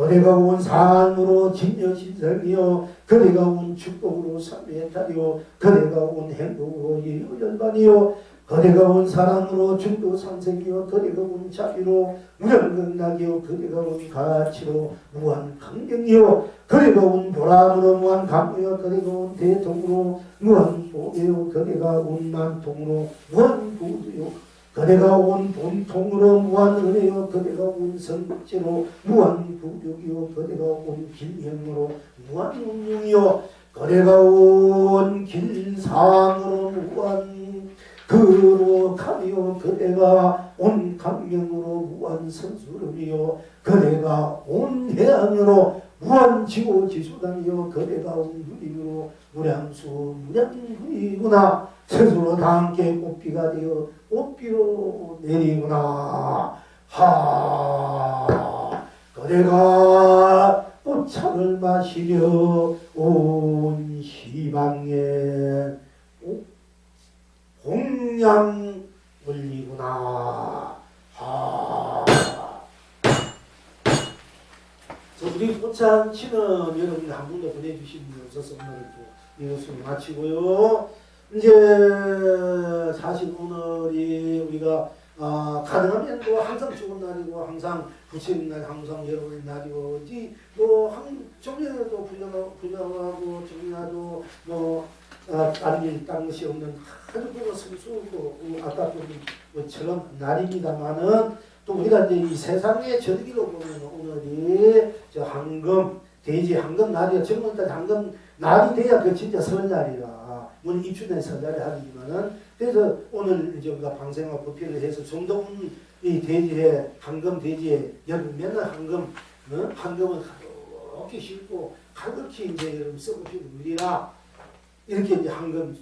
그대가 온 산으로 진여신설이요. 그대가 온 축복으로 삼회탈이요. 그대가 온 행복으로 예열반이요. 그대가 온 사랑으로 중도 상생이요. 그대가 온 자비로 무량극락이요. 그대가 온 가치로 무한 강경이요. 그대가 온 보람으로 무한 감이요. 그대가 온 대통으로 무한 보배요. 그대가 온 만통으로 무한 구두요 그대가 온 본통으로 무한 은혜요 그대가 온 선지로 무한 부력이요 그대가 온 길행으로 무한 운명이요. 그대가 온 길상으로 무한 그로 가며 그대가 온 강명으로 무한 선수름이요. 그대가 온 해양으로 무한 지고 지수단이요. 그대가 온 누림 무량수 무량후이구나. 스스로 다 함께 꽃비가 되어 꽃비로 내리구나. 하. 그대가 꽃차를 마시며 온 희망에 공양 올리구나. 하. 저 우리 꽃잔치는 여러분들 한 분도 없어서 오늘 또 이것을 마치고요. 이제 사실 오늘이 우리가 아, 가능하면 뭐 항상 좋은 날이고 항상 부처님 날 항상 여러분의 날이고 뭐한 정년에도 불려하고 불려하고 정년도 뭐 아, 다른 딴 것이 없는 아주 그거 성수고 아까 그처럼 날입니다만은 또 우리가 이제 이 세상의 절기로 보면 오늘이 저 황금 돼지 황금 날이야 정말 황금 날이 돼야 그 진짜 설날이라. 물론 입춘에 설날이 하지만은. 그래서 오늘 이제 우리가 방생과 법회를 해서 정동이 돼지에 황금 돼지에 여러분 맨날 황금 어? 황금은 가볍게 싣고 가볍게 이제 썩고 피는 일이라. 이렇게 이제 황금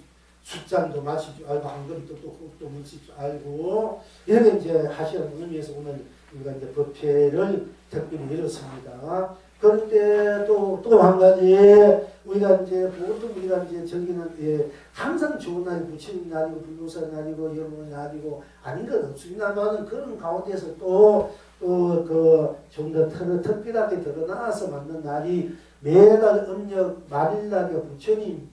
숫잔도 마실 줄 알고 황금도 또 흙도 묻힐 줄 알고 이렇게 이제 하시는 의미에서 오늘 우리가 이제 법회를 특별히 열었습니다. 그런데 또 또 한 가지 우리가 이제 보통 우리가 이제 저기는 예, 항상 좋은 날이 부처님 날이고 불교사 날이고 여러분 날이고 아닌 건 없습니다만은 그런 가운데서 또 또그좀더 특별하게 드러나서 만든 날이 매달 음력 말일날에 부처님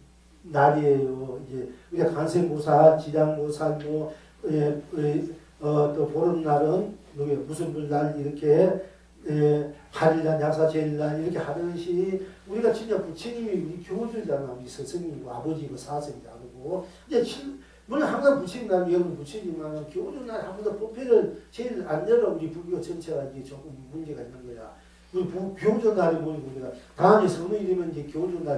날이에요. 이제 우리가 간생보살, 지장보살, 뭐, 예, 어, 또 보름날은 무슨 불날 이렇게 예, 8일날, 약사제일날 이렇게 하듯이 우리가 진짜 부처님이 우리 교주잖아. 우리 스승이고 아버지고 사생이고 아고 이제 물론 항상 부처님 날 여러분 부처님은 교주 날 한 번도 법회를 제일 안 열어 우리 불교 전체가 이제 조금 문제가 있는 거야. 날이 뭐고 우리가 다음에 성명이 되면 이제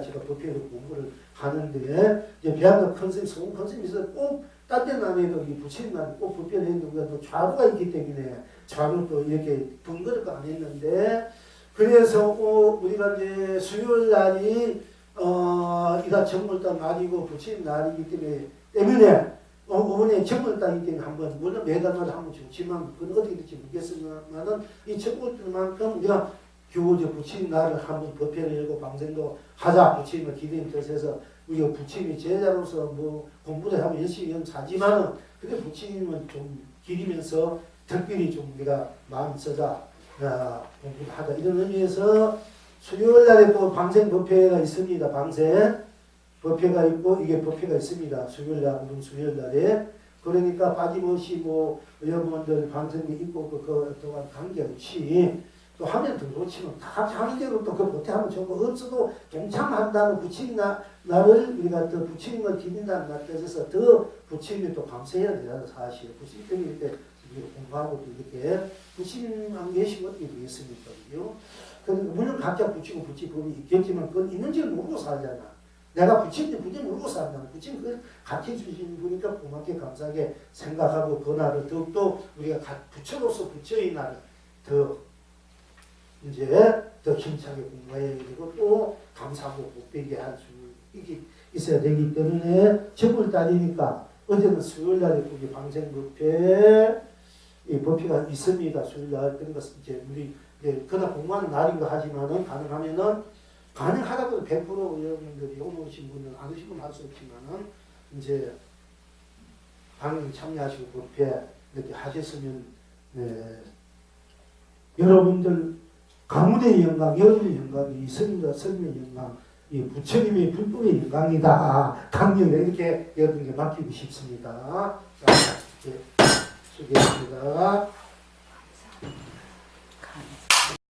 제가 법회를 공부를 하는데 이제 배양과 컨셉, 성공 컨셉이 있어 꼭딴 데는 안 해도 이 부처님만 꼭 불편을 했는데 또 좌우가 있기 때문에 좌우도 이렇게 번거롭게 안 했는데 그래서 어, 우리가 이제 수요일 날이 어, 이다 정물달 날이고 부처님 날이기 때문에 때문에 어, 어머니 정물달이기 때문에 한번 물론 매달 마다 한번 좋지만 그건 어떻게 될지 모르겠으면은 이 정물달만큼 우리가 교우제 부처님 날을 한번 법회를 열고 방생도 하자 부처님을 기대임 뜻해서 우리가 부처님이 제자로서 뭐 공부를 하면 열심히 하지만은 근데 부처님은 좀 기리면서 특별히 좀 우리가 마음 써자 어, 공부를 하자 이런 의미에서 수요일 날에 또 방생 법회가 있습니다. 방생 법회가 있고 이게 법회가 있습니다. 수요일 날, 오늘 수요일 날에 그러니까 빠짐없이 뭐 여러분들 방생이 있고 그, 그 동안 관계없이 또 하면 더 좋지만 다 하는 대로 또그 못하면 좋고 없어도 동참한다는 부처님 나, 나를 우리가 또 부처님을 기린다는 날 뜻에서 더 부처님이 또 감사해야 되는 사실 부처님이 이렇게 공부하고 이렇게 부처님 안 계시면 어떻게 되겠습니까? 그 물론 각자 부치 법이 있겠지만 그건 있는지를 모르고 살잖아. 내가 부친지 부친 모르고 산다. 부친 그 가르쳐 주신 분이니까 고맙게 감사하게 생각하고 그 날을 더욱더 우리가 부처로서 부처의 날을 더 이제 더 힘차게 공부해야 되고 또 감사하고 복되게 할수 있어야 되기 때문에 정월달이니까 어제는 수요일 날에 우리 방생법회 이 법회가 있습니다. 수요일 날 그러니까 이제 우리 그날 공부하는 날이기도 하지만은 가능하면은 가능하다고 100% 여러분들이 오신 분은 안 오신 분은 할 수 없지만은 이제 방송 참여하시고 법회 이렇게 하셨으면 네, 여러분들 가문의 영광, 여름의 영광이 스님과 스님의 영광, 이 부처님의 불법의 영광이다. 강령을 이렇게 여러분께 맡기고 싶습니다. 자, 이제 수고했습니다.